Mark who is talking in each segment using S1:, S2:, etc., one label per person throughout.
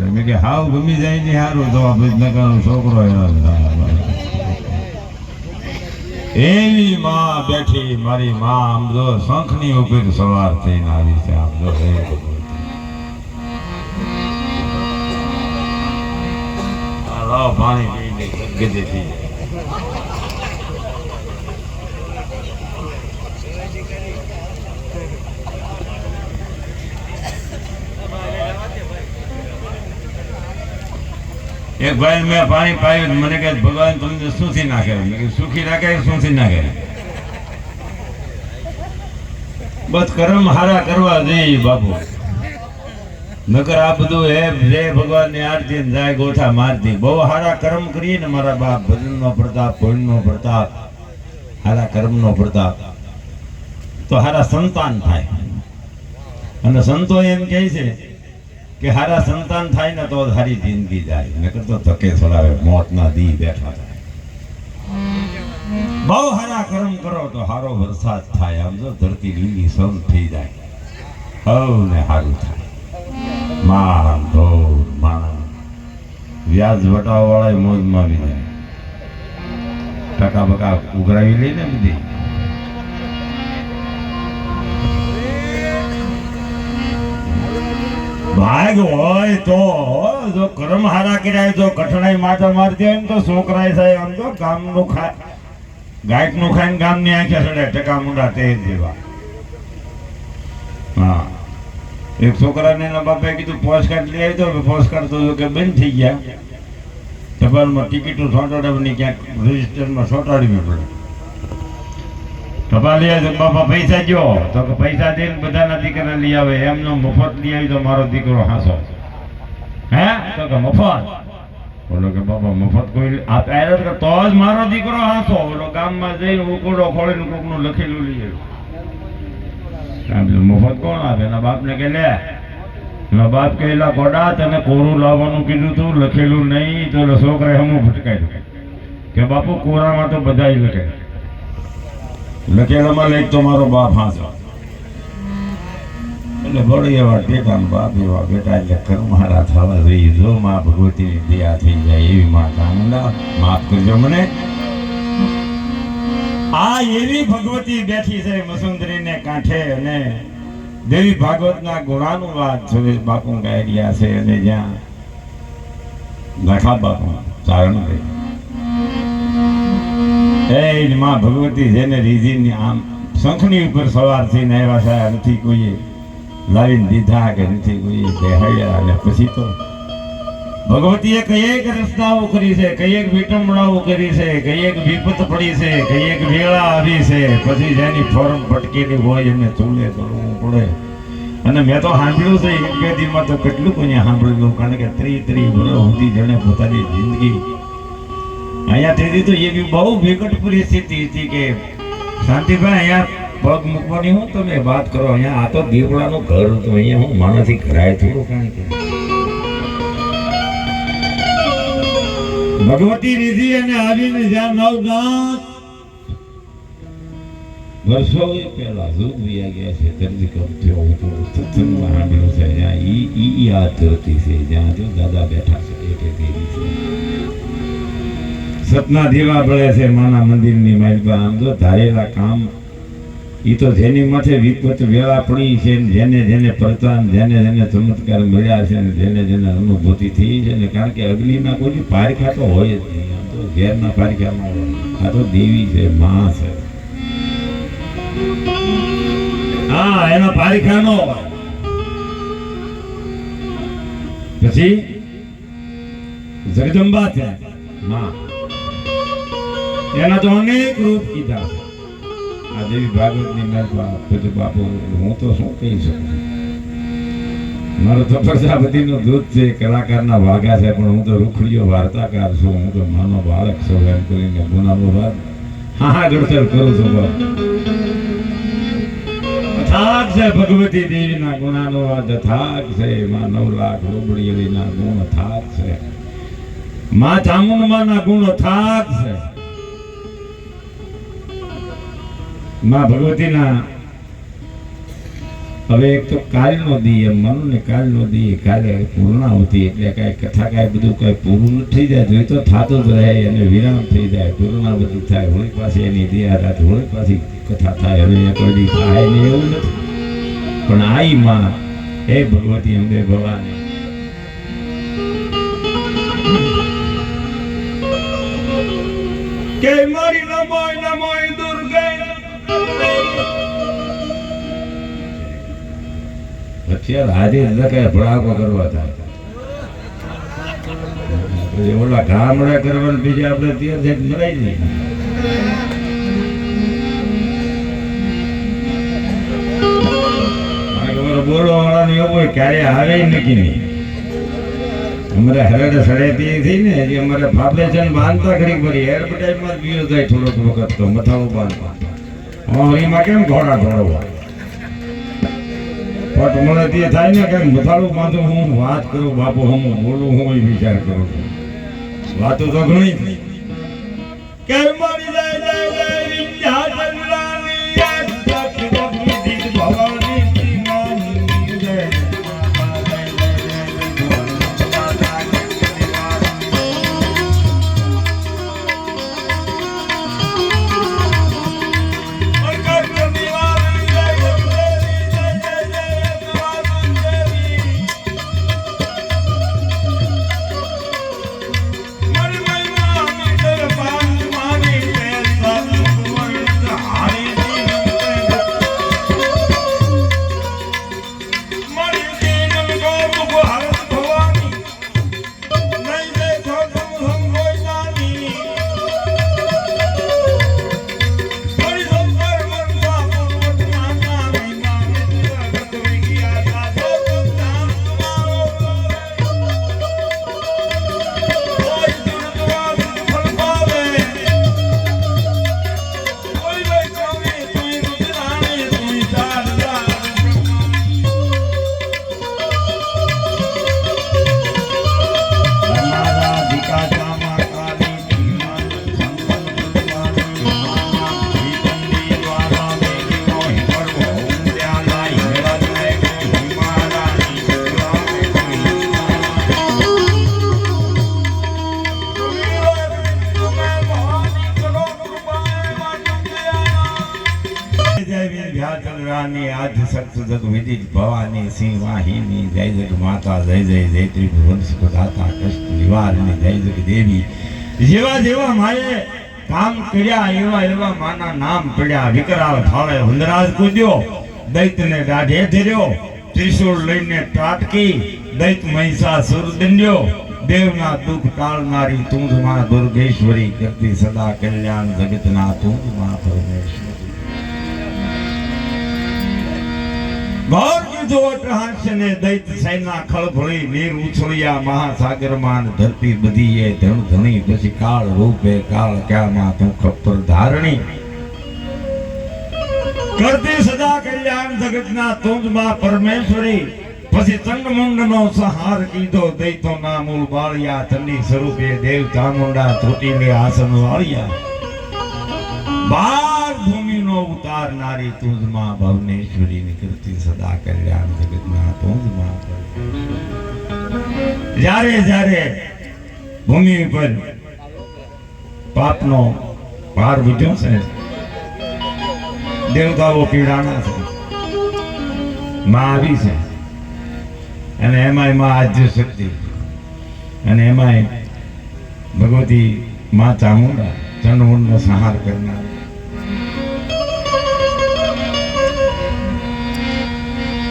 S1: મેં કે હાવ ગમી જાય ને સારું તો આ ભજનગરનો છોકરો. એવી માં બેઠી, મારી માં, આમ જો શંખની ઉપર સવાર થઈને આવી છે, આમ જો પાણી પીને ગદગદી થઈ જાય એક ભાઈ મેં પાણી પાયું મને કહે ભગવાન તમને સુખી નાખે. સુખી રાખે સુખી નાખે? બસ કર્મ હારા કરવા જોઈએ બાપુ. નકર આ બધું હે જય ભગવાનની આરતી જાય ગોઠા મારતી. બહુ હારા કર્મ કરીએ ને મારા બાપ, ભજનનો પ્રતાપ, ભોજનનો પ્રતાપ, હારા કર્મનો પ્રતાપ, તો હારા સંતાન થાય. અને સંતો એમ કહે છે કે હારા સંતાન થાય ને તો હારી જિંદગી જાય. ને તો ધકે છોડાવે મોતના દી બેઠા થાય. બહુ હારા કર્મ કરો તો હારો વરસાદ થાય. આમ જો ધરતી લીલી સમ થઈ જાય. હવ ને હારું થાય. માન ઢોર માન વ્યાજ વટાવવાળા મોજમાં આવી જાય ટકા બકા ઉઘરાવી લઈને બધી. ભાગ હોય તો જો કર્મ હારા કર્યા જો કઠણાઈ માથા મારતી હોય ને તો છોકરાએ સાહેબ આમ તો ગામનું ખા, ગાયકનું ખાઈને ગામની આંખે સડે ટકા મુંડા તે જેવા હા. એક છોકરાને એના બાપે કીધું, પોસ્ટ કાર્ડ લઈ આવી તો પોસ્ટ કાર્ડ તો કે બંધ થઈ ગયા. ટપાલમાં ટિકિટો ચોંટાડવાની ક્યાંક રજિસ્ટરમાં ચોંટાડવી પડે. ટપાલ લઈ બાપા પૈસા જો, તો કે પૈસા દઈને બધાના દીકરા લઈ આવે. એમનો મફત લઈ આવી તો મારો દીકરો હાસો. હે? તો કે મફત. બોલો કે બાપા મફત કોઈ આ કે તો જ મારો દીકરો હાસો. બોલો ગામમાં જઈને ઉકોડો ખોળીને કોકનું લખેલું લઈ આવ્યું. મફત કોણ આપે? એના બાપને કે લે. એના બાપ કહેલા ગોડા, તને કોરું લાવવાનું કીધું તું, લખેલું નહીં, તો છોકરાએ હમું ભટકાયું કે બાપુ, કોરામાં તો બધા લખે લખેલામાં લઈ તો મારો બાપ હાંસો એટલે બળી એવા ટેકા બાપ, એવા બેટા, એટલે કરમારા થવા જોઈએ જો, માં ભગવતીની દયા થઈ જાય એવી મા કામના. માફ કરજો મને. આ એવી ભગવતી બેઠી છે મસુંદરીને કાંઠે અને દેવી ભાગવતના ગુણાનું વાત સુરેશ બાપુ ગાયડિયા છે અને જ્યાં ગાંઠા બાપુ ચારણ દે એ માં ભગવતી જેને રીઝીની આમ શંખની ઉપર સવાર થઈને આવ્યા થયા નથી કોઈએ લાવીને દીધા કે નથી કોઈએ બેહાડ્યા અને પછી તો ભગવતીએ કઈ એક રસ્તાઓ કરી છે કઈ એક વિટંબણાઓ કરી છે કઈ એક વિપત પડી છે કઈ એક વેળા આવી છે, પછી જેની ફોર્મ ભટકેલી હોય એને ચૂલે ચડવું પડે. અને મેં તો સાંભળ્યું છે, એક બે દીમાં તો કેટલું કોઈ સાંભળેલું કારણ કે ત્રી ત્રી વર્ષ સુધી જેણે પોતાની જિંદગી અહીંયા તેથી તો એવી બહુ વિકટ પરિસ્થિતિ હતી કે, શાંતિભાઈ, અહીંયા પગ મૂકવાની હું તમે વાત કરો, અહીંયા આ તો દીપડાનું ઘર હતું, અહીંયા હું માણસથી ઘરાય થોડું કારણ કે. ભગવતી રીધી અને આવીને જ્યાં નવનાથ વર્ષો પહેલા યુગ વયા ગયા છે ધરતીકંપ થયો હું તો સત્સંગમાં સાંભળ્યું છે જ્યાં ઈ ઈ ઈ આ ધરતી છે, જ્યાં જો દાદા બેઠા છે એટલે દેવી છે. સપના દીવા બળે છે માના મંદિરની મહેરબાન આમ તો ધારેલા કામ એ તો જેની માથે વિપત વેળા પડી છે જેને જેને પ્રતાન જેને જેને ચમત્કાર મળ્યા છે જેને જેને અનુભૂતિ થઈ છે ને કારણ કે અગ્નિના કોઈ પારખા તો હોય જ નહીં. આમ તો ઘેરના પારખામાં આ તો દેવી છે, મા છે. હા, એનો પારખા પછી? જગદંબા છે. માં. એના તો અનેક રૂપ કીધા. આ દેવી ભાગવતની મહેરબાન બાપુ, હું તો શું કહી શકું? મારો તો પ્રજાપતિનો દૂધ છે, કલાકારના ભાગા છે, પણ હું તો રૂખડીયો વાર્તાકાર છું, હું તો માનો બાળક છું. એમ કરીને ગુનાનો ભાગ. હા હા ગડતર કરું છું, બાપ. થાક છે ભગવતી દેવીના ગુનાનો વાત થાક છે માં નવ લાખ રૂબડીના ગુણ થાક છે. માં ચામુંડમાના ગુણો થાક છે. માં ભગવતીના હવે એક તો કાલનો દી એમ માનો ને કાલનો દી કાલે પૂર્ણાવતી એટલે કાંઈ કથા કાંઈ બધું કાંઈ પૂરું થઈ જાય, જોઈ તો થતું જ રહે અને વિરામ થઈ જાય પૂર્ણાવતી થાય, હોળી પાછી એની દયા રાત હોળી પાછી કથા થાય, હવે કોઈ થાય ને એવું નથી. પણ આઈ માં, હે ભગવતી અંબે ભવાની. કે મારી નમોય અત્યારે આજે લખાય ભડાકો કરવા થાય પછી ઓલા ગામડા કરવાનું બીજા આપણે ત્યાં છે મરાય નહીં બોલવા વાળાનું એવું હોય ક્યારે આવે નક્કી નહીં અમારે હરડ સડેતી થઈ ને જે અમારે ફાઉન્ડેશન બાંધતા ખરી પડી એડવર્ટાઇઝમાં બીજો થાય થોડોક વખત તો મથાળું બાંધવા હરીમાં કેમ ઘોડા ઘોડવા મળે તે થાય ને કે મથાળું બાંધું હું વાત કરું, બાપુ હું બોલું, હું એ વિચાર કરું વાતો તો ઘણી. થઈ કર્મણી જય જય જય વિદ્યાચંદ્રાની ની આજ સત જગ વિદિત ભવાની સિંહ વાહિની, જય જગ માતા, જય જય જયત્રી વંશ પ્રદાતા કૃષ્ણ નિવારની જય જગ દેવી. જેવા જેવા માએ કામ કર્યા, એવા એવા માના નામ પડ્યા. વિકરાળ ફાળે હુંદરાજ કૂદ્યો દૈત્યને દાઢે ધર્યો, ત્રિશુળ લઈને ત્રાટકી, દૈત મહિષાસુર દંડ્યો. દેવના દુઃખ ટાળનારી તું જ માં દુર્ગેશ્વરી કરતી સદા કલ્યાણ જગતના તું માં ધણી પછી કાળ રૂપે કરતી સદા કલ્યાણ જગતના પરમેશ્વરી, પછી ચંડમુંડ નો સહાર કીધો દૈતો ના મૂળ બાળિયા ચંડી સ્વરૂપે દેવ ચામુંડા ત્રુટીને આસન વાળિયા. ભૂમિનો ઉતારનારી તુંજમાં ભવનેશ્વરી નીકળતી સદા કલ્યાણ જગતના તુંજમાં જ્યારે જ્યારે ભૂમિ પર પાપનો ભાર વધ્યો છે, દેવતાઓ પીડાણા છે, માં આવી છે. અને એમાંયમાં આદ્ય શક્તિ, અને એમાંય ભગવતી માં ચામુંડા ચંડમુંડનો સંહાર કરનાર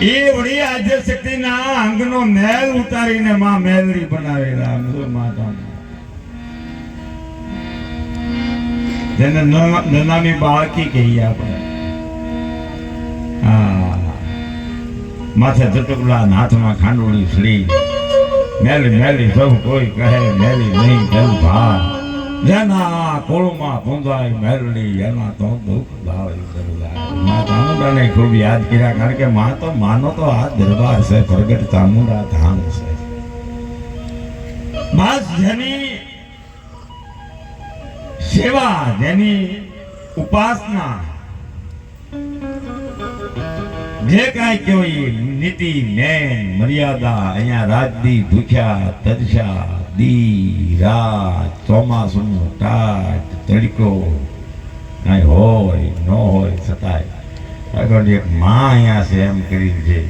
S1: એ વળી આદ્ય શક્તિના અંગનો મેલ ઉતારીને માં મેલડી બનાવેલા અંગો માતા જેને નનામી બાળકી કહીએ આપણે. હા. માથે ચટકલા હાથમાં ખાંડોળી શ્રી મેલી મેલી સૌ કોઈ કહે, મેલી નહીં જલ ભા જેના કોળમાં પૂંજાય મેરડી, એના તો દુઃખ ભાવી મા ચામુંડાને ખૂબ યાદ કર્યા કારણ કે મા તો માનો તો આ દરબાર છે, પ્રગટ ચામુંડા ધામ છે. બસ જેની સેવા, જેની ઉપાસના જે કાંઈ એ નીતિ નેમ મર્યાદા અહીંયા રાજદી, ભૂખ્યા તરસ્યા દી, રાત ચોમાસું ટાટ તડકો, કાંઈ હોય, ન હોય, છતાંય. આગળ એક માં અહીંયા છે એમ કરી છે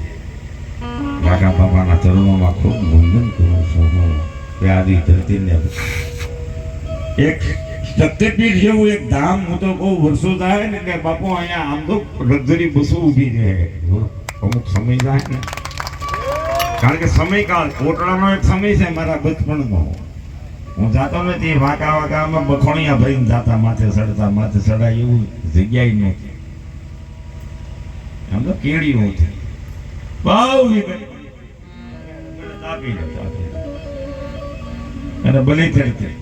S1: કાકા બાપાના ચરણોમાં ખૂબ વંદન કરું છું હું. કે આદિ ધરતીને. એક શક્તિપીઠ જેવું એક ધામ, હું તો બહુ વર્ષો થાય ને કે બાપુ અહીંયા આમ તો લક્ઝરી બસો ઊભી રહે. અમુક સમય જાય ને. કારણ કે સમયકાળ, કોટડાનો એક સમય છે મારા બચપણનો. હું જાતો નથી, વાંકા વાંકામાં બખોણિયા ભરીને જાતા, માથે ચડતા, માથે ચડાય એવું જગ્યાએ નહોતી આમ તો કેળી હતી બહુ વિગત આપી દો. અને બલી ચડતી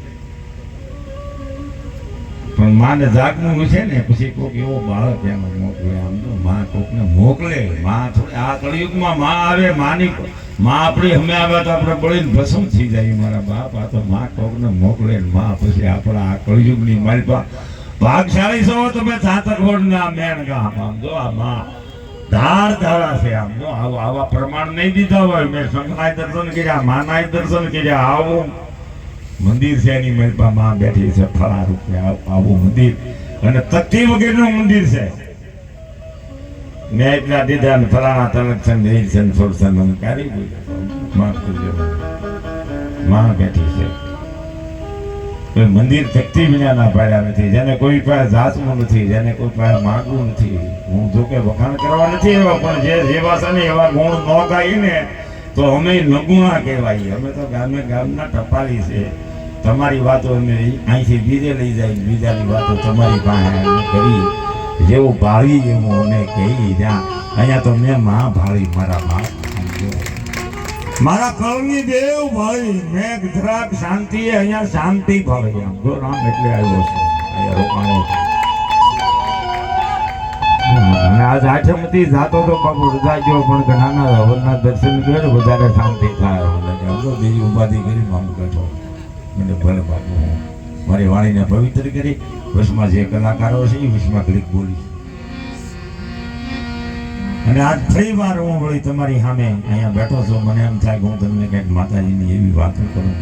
S1: માને જાગવું છે ને, પછી કોક એવો બાળક એમ મોકલે આમ તો, માં કોકને મોકલે, માં થોડી આ કળિયુગમાં માં આવે, માની માં આપણી હમે આવે તો આપણે બળીને ભસમ થઈ જાય, મારા બાપ, આ તો માં કોકને મોકલે માં પછી આપણા આ કળિયુગની મારી પા ભાગશાળી છો તમે સાતકવડ ના મેણ ગામ, આમ જો આ માં. ધાર ધારા છે આમ જો, આવા પ્રમાણ નહીં દીધા હોય, મેં સંઘનાય દર્શન કર્યા, માનાય દર્શન કર્યા, આવું. મંદિર છે એની મહેરબાનમાં બેઠી છે, ફળા રૂપે આવું મંદિર. અને તકતી વગેરેનું મંદિર છે. મેં એટલા દીધા ને ફલાણા તનક્ષણ જઈ છે ને ફળ છે ને મને કાઢી માફ કરજો. માં બેઠી છે. મંદિર તકતી વિનાના પાડ્યા નથી. જેને કોઈ પાસે જાચવું નથી, જેને કોઈ પાસે માગવું નથી. હું જો કે વખાણ કરવા નથી એવા પણ જે જેવા છે ને એવા ગુણ ન ગાઈએ ને તો અમે નગુણા કહેવાય અમે તો ગામે ગામના ટપાલી છે. તમારી વાતો અમે અહીંથી બીજે લઈ જાય બીજાની વાતો તમારી પાસે કરી. જેવું ભાવી એવું અમે કહી જ્યાં અહીંયા તો મેં માં ભાવી મારા માં મારા કળની દેવ ભાઈ મેં ગુજરાત શાંતિ, અહીંયા શાંતિ ભાવે આમ જો રામ એટલે આવ્યો છે. અહીંયા રોકાણો અને આજ આઠમથી જાતો તો બાપુ રજા ગયો, પણ નાના હવનના દર્શન કર્યો વધારે શાંતિ થાય બીજી ઉપાધિ કરી મામ કરતો. મને ભલે બાપુ, મારી વાણીને પવિત્ર કરી, વિશ્વમાં જે કલાકારો છે એ વિશ્વમાં ઘડીક બોલી અને આજ ફરી વાર હું વળી તમારી સામે અહીંયા બેઠો છું. મને એમ થાય કે હું તમને કંઈક માતાજીની એવી વાતો કરું.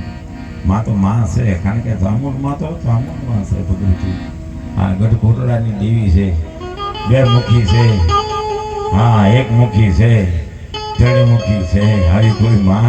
S1: માં તો માં છે, કારણ કે જામુણમાં તો જામુણમાં છે ભગવતી આ ગઢકોટડાની દેવી છે, બે મુખી છે. હા, એક મુખી છે ત્રણ મુખી છે. હારી કોઈ માં